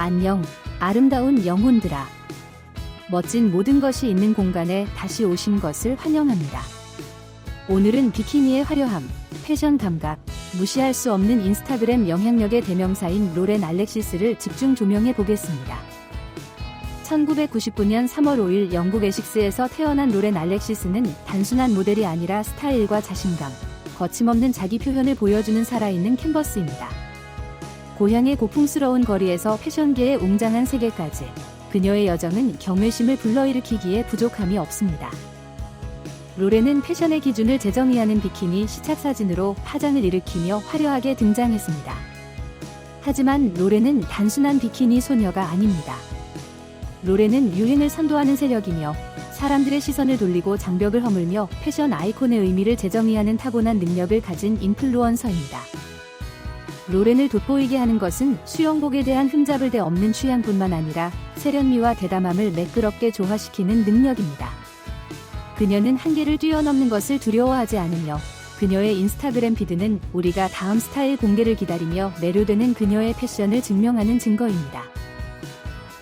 안녕, 아름다운 영혼들아. 멋진 모든 것이 있는 공간에 다시 오신 것을 환영합니다. 오늘은 비키니의 화려함, 패션 감각, 무시할 수 없는 인스타그램 영향력의 대명사인 로렌 알렉시스를 집중 조명해 보겠습니다. 1999년 3월 5일 영국 에식스에서 태어난 로렌 알렉시스는 단순한 모델이 아니라 스타일과 자신감, 거침없는 자기 표현을 보여주는 살아있는 캔버스입니다. 고향의 고풍스러운 거리에서 패션계의 웅장한 세계까지 그녀의 여정은 경외심을 불러일으키기에 부족함이 없습니다. 로렌은 패션의 기준을 재정의하는 비키니 시착 사진으로 파장을 일으키며 화려하게 등장했습니다. 하지만 로렌은 단순한 비키니 소녀가 아닙니다. 로렌은 유행을 선도하는 세력이며 사람들의 시선을 돌리고 장벽을 허물며 패션 아이콘의 의미를 재정의하는 타고난 능력을 가진 인플루언서입니다. 로렌을 돋보이게 하는 것은 수영복에 대한 흠잡을 데 없는 취향뿐만 아니라 세련미와 대담함을 매끄럽게 조화시키는 능력입니다. 그녀는 한계를 뛰어넘는 것을 두려워하지 않으며 그녀의 인스타그램 피드는 우리가 다음 스타일 공개를 기다리며 매료되는 그녀의 패션을 증명하는 증거입니다.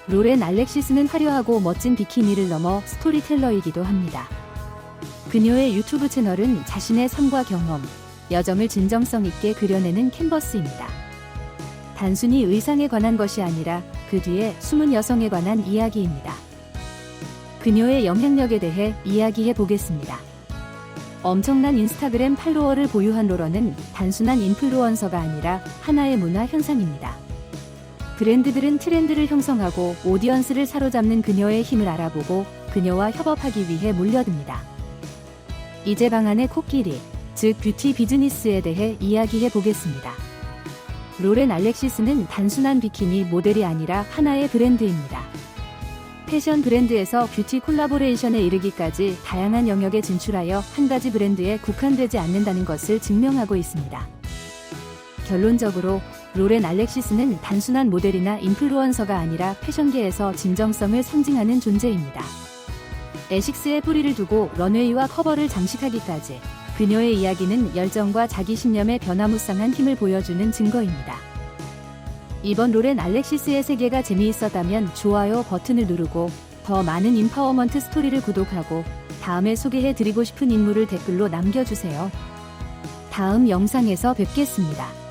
로렌 알렉시스는 화려하고 멋진 비키니를 넘어 스토리텔러이기도 합니다. 그녀의 유튜브 채널은 자신의 삶과 경험, 여정을 진정성 있게 그려내는 캔버스입니다. 단순히 의상에 관한 것이 아니라 그 뒤에 숨은 여성에 관한 이야기입니다. 그녀의 영향력에 대해 이야기해 보겠습니다. 엄청난 인스타그램 팔로워를 보유한 로런은 단순한 인플루언서가 아니라 하나의 문화 현상입니다. 브랜드들은 트렌드를 형성하고 오디언스를 사로잡는 그녀의 힘을 알아보고 그녀와 협업하기 위해 몰려듭니다. 이제 방안의 코끼리, 즉 뷰티 비즈니스에 대해 이야기해 보겠습니다. 로렌 알렉시스는 단순한 비키니 모델이 아니라 하나의 브랜드입니다. 패션 브랜드에서 뷰티 콜라보레이션에 이르기까지 다양한 영역에 진출하여 한 가지 브랜드에 국한되지 않는다는 것을 증명하고 있습니다. 결론적으로 로렌 알렉시스는 단순한 모델이나 인플루언서가 아니라 패션계에서 진정성을 상징하는 존재입니다. 에식스에 뿌리를 두고 런웨이와 커버를 장식하기까지 그녀의 이야기는 열정과 자기 신념의 변화무쌍한 힘을 보여주는 증거입니다. 이번 로렌 알렉시스의 세계가 재미있었다면 좋아요 버튼을 누르고 더 많은 인파워먼트 스토리를 구독하고 다음에 소개해 드리고 싶은 인물을 댓글로 남겨주세요. 다음 영상에서 뵙겠습니다.